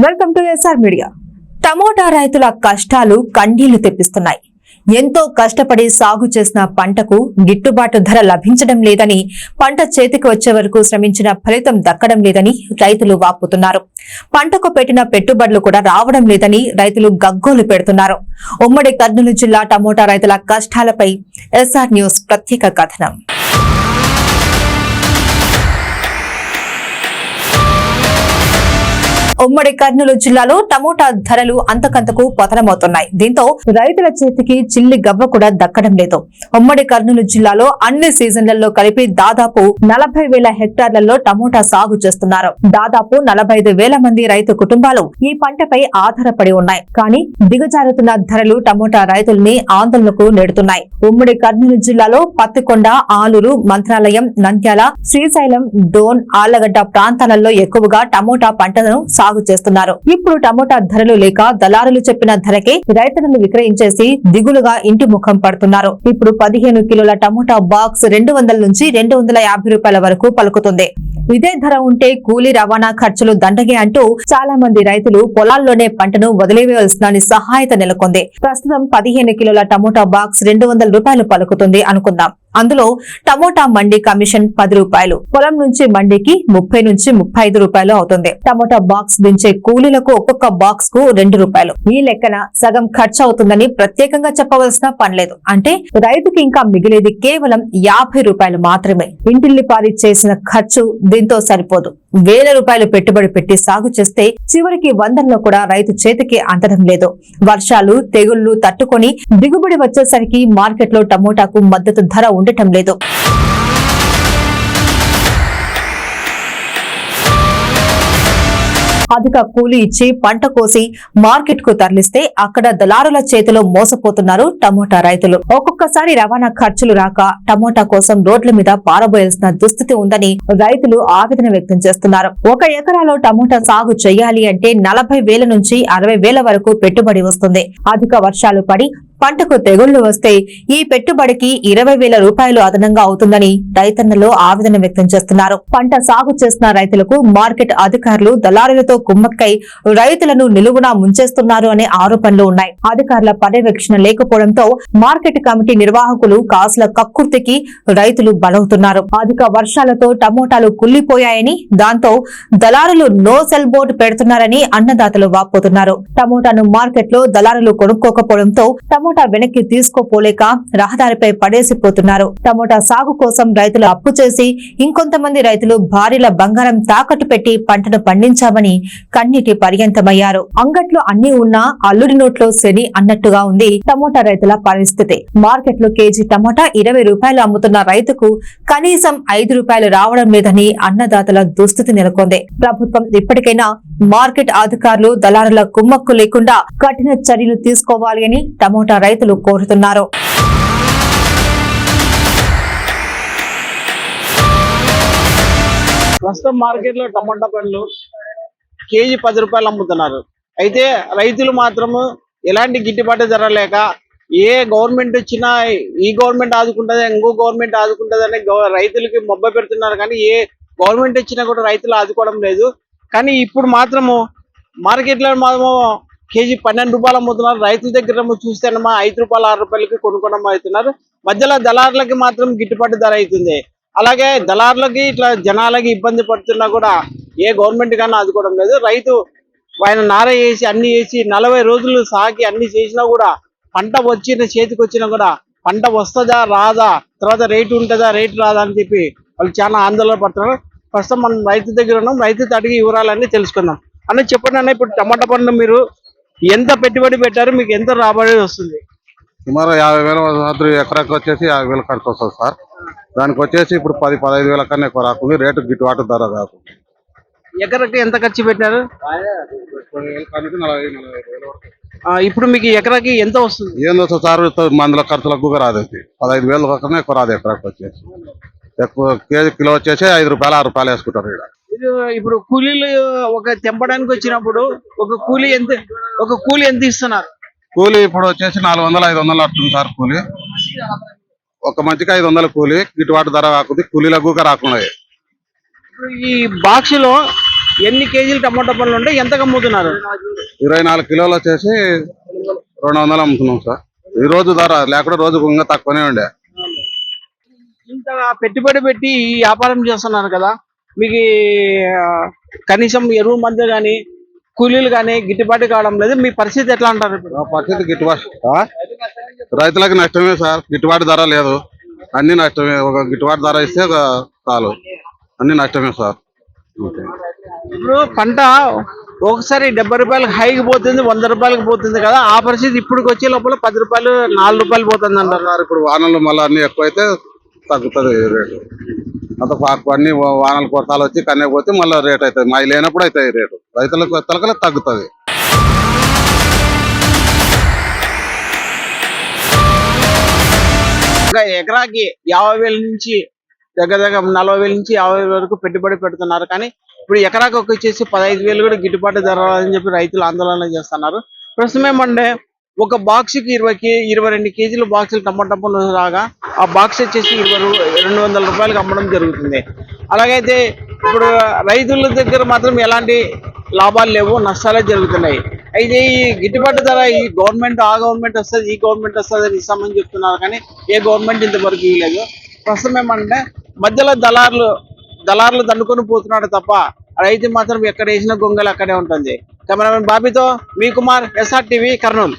Welcome to SR media tomato రైతుల కష్టాలు కన్నీళ్ళు తెప్పిస్తున్నాయి. ఎంతో కష్టపడి సాగు చేసిన పంటకు గిట్టుబాటు ధర లభించడం లేదని పంట చేతికి వచ్చే వరకు శ్రమించిన ఫలితం దక్కడం లేదని రైతులు వాపుతున్నారు. పంటకు పెట్టిన పెట్టుబడులు కూడా రావడం లేదని రైతులు గగ్గోలు పెడుతున్నారు. ఉమ్మడి కర్నూలు జిల్లా టమోటా రైతుల కష్టాలపై ఎస్ఆర్ న్యూస్ ప్రత్యేక కథనం. ఉమ్మడి కర్నూలు జిల్లాలో టమోటా ధరలు అంతకంతకు పతనమవుతున్నాయి. దీంతో రైతుల చేతికి చిల్లి గవ్వ కూడా దక్కడం లేదు. ఉమ్మడి కర్నూలు జిల్లాలో అన్ని సీజన్లలో కలిపి దాదాపు నలభై వేల హెక్టార్లలో టమోటా సాగు చేస్తున్నారు. దాదాపు నలభై ఐదు వేల మంది రైతు కుటుంబాలు ఈ పంటపై ఆధారపడి ఉన్నాయి. కానీ దిగజారుతున్న ధరలు టమోటా రైతుల్ని ఆందోళనకు నెడుతున్నాయి. ఉమ్మడి కర్నూలు జిల్లాలో పత్తికొండ ఆలూరు మంత్రాలయం నంద్యాల శ్రీశైలం డోన్ ఆళ్ళగడ్డ ప్రాంతాలలో ఎక్కువగా టమోటా పంటను సాగు చేస్తున్నారు. ఇప్పుడు టమోటా ధరలు లేక దళారులు చెప్పిన ధరకే రైతులను విక్రయించేసి దిగులుగా ఇంటి ముఖం పడుతున్నారు. ఇప్పుడు పదిహేను కిలోల టమోటా బాక్స్ రెండు వందల నుంచి రెండు వందల యాభై రూపాయల వరకు పలుకుతుంది. ఇదే ధర ఉంటే కూలీ రవాణా ఖర్చులు దండగే అంటూ చాలా మంది రైతులు పొలాల్లోనే పంటను వదిలివేయాల్సిన సహాయత నెలకొంది. ప్రస్తుతం పదిహేను కిలోల టమోటా బాక్స్ రెండు వందల రూపాయలు పలుకుతుంది అనుకుందాం. అందులో టమోటా మండి కమిషన్ పది రూపాయలు పొలం నుంచి మండికి ముప్పై నుంచి ముప్పై ఐదు రూపాయలు అవుతుంది. టమోటా బాక్స్ దించే కూలీలకు ఒక్కొక్క బాక్స్కు రెండు రూపాయలు. ఈ లెక్కన సగం ఖర్చు అవుతుందని ప్రత్యేకంగా చెప్పవలసిన పనిలేదు అంటే రైతుకి ఇంకా మిగిలేది కేవలం యాభై రూపాయలు మాత్రమే. ఇంటిల్లిపారి చేసిన ఖర్చు దీంతో సరిపోదు. వేల రూపాయలు పెట్టుబడి పెట్టి సాగు చేస్తే చివరికి వందల్లో కూడా రైతు చేతికి అందడం లేదు. వర్షాలు తెగుళ్ళు తట్టుకొని దిగుబడి వచ్చేసరికి మార్కెట్లో టమోటాకు మద్దతు ధర ఉండటం లేదు. అధిక కూలి ఇచ్చి పంట కోసి మార్కెట్కు తరలిస్తే అక్కడ దళారుల చేతిలో మోసపోతున్నారు టమోటా రైతులు. ఒక్కొక్కసారి రవాణా ఖర్చులు రాక టమోటా కోసం రోడ్ల మీద పారబోయాల్సిన దుస్థితి ఉందని రైతులు ఆవేదన వ్యక్తం చేస్తున్నారు. ఒక ఎకరాలో టమోటా సాగు చేయాలి అంటే నలభై వేల నుంచి అరవై వేల వరకు పెట్టుబడి వస్తుంది. అధిక వర్షాలు పడి పంటకు తెగుళ్ళు వస్తే ఈ పెట్టుబడికి ఇరవై వేల రూపాయలు అదనంగా అవుతుందని రైతన్నలు ఆవేదన వ్యక్తం చేస్తున్నారు. పంట సాగు చేసిన రైతులకు మార్కెట్ అధికారులు దళారులతో కుమ్మక్కై రైతులను నిలువునా ముంచేస్తున్నారు అనే ఆరోపణలు ఉన్నాయి. అధికారుల పర్యవేక్షణ లేకపోవడంతో మార్కెట్ కమిటీ నిర్వాహకులు కాసుల కక్కుర్తికి రైతులు బలవుతున్నారు. అధిక వర్షాలతో టమోటాలు కుల్లిపోయాయని దాంతో దళారులు నో సెల్ బోర్డు పెడుతున్నారని అన్నదాతలు వాపోతున్నారు. టమోటాను మార్కెట్లో దళారులు కొనుక్కోకపోవడంతో టమోటా వెనక్కి తీసుకోపోలేక రహదారిపై పడేసిపోతున్నారు. టమోటా సాగు కోసం రైతులు అప్పు చేసి ఇంకొంతమంది రైతులు భారీల బంగారం తాకట్టు పెట్టి పంటను పండించామని కన్నీటి పర్యంతమయ్యారు. అంగట్లో అన్ని ఉన్నా అల్లుడి నోట్లో శని అన్నట్టుగా ఉంది టమోటా రైతుల పరిస్థితి. మార్కెట్లో కేజీ టమోటా ఇరవై రూపాయలు అమ్ముతున్న రైతుకు కనీసం ఐదు రూపాయలు రావడం లేదని అన్నదాతల దుస్థితి నెలకొంది. ప్రభుత్వం ఇప్పటికైనా మార్కెట్ అధికారులు దళారుల కుమ్మక్కు లేకుండా కఠిన చర్యలు తీసుకోవాలి అని టమోటా రైతులు కోరుతున్నారు. ప్రస్తుతం మార్కెట్లో టమాటా పండ్లు కేజీ పది రూపాయలు అమ్ముతున్నారు. అయితే రైతులు మాత్రము ఎలాంటి గిట్టుబాటు ధర లేక ఏ గవర్నమెంట్ వచ్చినా ఈ గవర్నమెంట్ ఆదుకుంటుంది ఇంకో గవర్నమెంట్ ఆదుకుంటుందని రైతులకి మొబ్బ పెడుతున్నారు కానీ ఏ గవర్నమెంట్ వచ్చినా కూడా రైతులు ఆదుకోవడం లేదు. కానీ ఇప్పుడు మాత్రము మార్కెట్లో మాత్రము కేజీ పన్నెండు రూపాయలు అమ్ముతున్నారు. రైతుల దగ్గర ఏమో చూస్తేనమ్మా ఐదు రూపాయలు ఆరు రూపాయలకి కొనుక్కోవడం అవుతున్నారు మధ్యలో దళారులకి మాత్రం గిట్టుబాటు ధర అవుతుంది. అలాగే దళారులకి ఇట్లా జనాలకి ఇబ్బంది పడుతున్నా కూడా ఏ గవర్నమెంట్ కానీ ఆదుకోవడం లేదు. రైతు ఆయన నార వేసి అన్ని వేసి నలభై రోజులు సాకి అన్ని చేసినా కూడా పంట వచ్చిన చేతికి వచ్చినా కూడా పంట వస్తుందా రాదా తర్వాత రేటు ఉంటుందా రేటు రాదా అని చెప్పి వాళ్ళు చాలా ఆందోళన పడుతున్నారు. ప్రస్తుతం మనం రైతు దగ్గర ఉన్నాం. రైతు అడిగి వివరాలన్నీ తెలుసుకుందాం. అన్న చెప్పండి అన్న ఇప్పుడు టమాటా పండు మీరు ఎంత పెట్టుబడి పెట్టారు మీకు ఎంత రాబడి వస్తుంది? సుమారు యాభై వేల రాత్రి ఎకరాకి వచ్చేసి యాభై వేల ఖర్చు వస్తుంది సార్. దానికి వచ్చేసి ఇప్పుడు పది పదహైదు వేల కన్నా ఎక్కువ రాకుండా రేటు గిట్టుబాటు ధర రాకుండా ఎకరకి ఎంత ఖర్చు పెట్టారు? ఇప్పుడు మీకు ఎకరాకి ఎంత వస్తుంది? ఏందో సార్ మందుల ఖర్చులకు రాదు పదహైదు వేల కన్నా ఎక్కువ రాదు ఎకరాకి వచ్చేసి. ఎక్కువ కేజీ కిలో వచ్చేసి ఐదు రూపాయలు ఆరు రూపాయలు వేసుకుంటారు ఇక్కడ ఇప్పుడు కూలీలు ఒక తెంపడానికి వచ్చినప్పుడు ఒక కూలీ ఎంత ఒక కూలీ ఎంత ఇస్తున్నారు? కూలి ఇప్పుడు వచ్చేసి నాలుగు వందలు ఐదు వందలు వస్తుంది సార్ కూలి. ఒక మంచికి ఐదు వందల కూలి గిట్టుబాటు ధర కాకుండా కూలీలకు కూడా రాకుండా ఈ బాక్స్లో ఎన్ని కేజీలు టమాటా పండ్లు ఉంటే ఎంతకు అమ్ముతున్నారు? ఇరవై నాలుగు కిలోలు వచ్చేసి రెండు వందలు అమ్ముతున్నాం సార్. ఈ రోజు ధర లేకుండా రోజు ఇంకా తక్కువనే ఉండే. ఇంత పెట్టుబడి పెట్టి ఈ వ్యాపారం చేస్తున్నారు కదా మీకు కనీసం ఎరువు మందు కానీ కూలీలు కానీ గిట్టుబాటు కావడం లేదు. మీ పరిస్థితి ఎట్లా అంటారు ఇప్పుడు? ఆ పరిస్థితి గిట్టుబాటు? రైతులకు నష్టమే సార్. గిట్టుబాటు ధర లేదు. అన్ని నష్టమే. ఒక గిట్టుబాటు ధర ఇస్తే ఒక చాలు. అన్ని నష్టమే సార్. ఇప్పుడు పంట ఒకసారి డెబ్బై రూపాయలకు హైకి పోతుంది వంద రూపాయలకు పోతుంది కదా. ఆ పరిస్థితి ఇప్పుడు వచ్చే లోపల పది రూపాయలు నాలుగు రూపాయలు పోతుంది అంటారు సార్ ఇప్పుడు వానలు మళ్ళీ అన్ని ఎక్కువైతే తగ్గుతుంది రేటు. అంత అన్ని వానలు కొరతాలు వచ్చి కన్నే పోతే మళ్ళీ రేట్ అవుతుంది. మావి లేనప్పుడు అవుతాయి రేటు. రైతులకు తలకలే తగ్గుతుంది. ఇంకా ఎకరాకి యాభై వేల నుంచి దగ్గర దగ్గర నలభై వేల నుంచి యాభై వేల వరకు పెట్టుబడి పెడుతున్నారు. కానీ ఇప్పుడు ఎకరాకి ఒక వచ్చేసి పదహైదు వేలు కూడా గిట్టుబాటు ధర అని చెప్పి రైతులు ఆందోళన చేస్తున్నారు. ప్రస్తుతం ఏమంటే ఒక బాక్స్కి ఇరవైకి ఇరవై రెండు కేజీల బాక్సులు టమాటా రాగా ఆ బాక్స్ వచ్చేసి ఇరవై రెండు వందల రూపాయలకు అమ్మడం జరుగుతుంది. అలాగైతే ఇప్పుడు రైతుల దగ్గర మాత్రం ఎలాంటి లాభాలు లేవు నష్టాలే జరుగుతున్నాయి. అయితే ఈ గిట్టుబాటు ధర ఈ గవర్నమెంట్ ఆ గవర్నమెంట్ వస్తుంది ఈ గవర్నమెంట్ వస్తుంది అని ఇస్తామని చెప్తున్నారు కానీ ఏ గవర్నమెంట్ ఇంతవరకు ఇవ్వలేదు ప్రస్తుతం ఏమంటే మధ్యలో దళారులు దళారులు దండుకొని పోతున్నాడు తప్ప రైతు మాత్రం ఎక్కడ వేసిన గొంగలు అక్కడే ఉంటుంది. కెమెరామెన్ బాబీతో మీ కుమార్ ఎస్ఆర్ టీవీ కర్నూలు.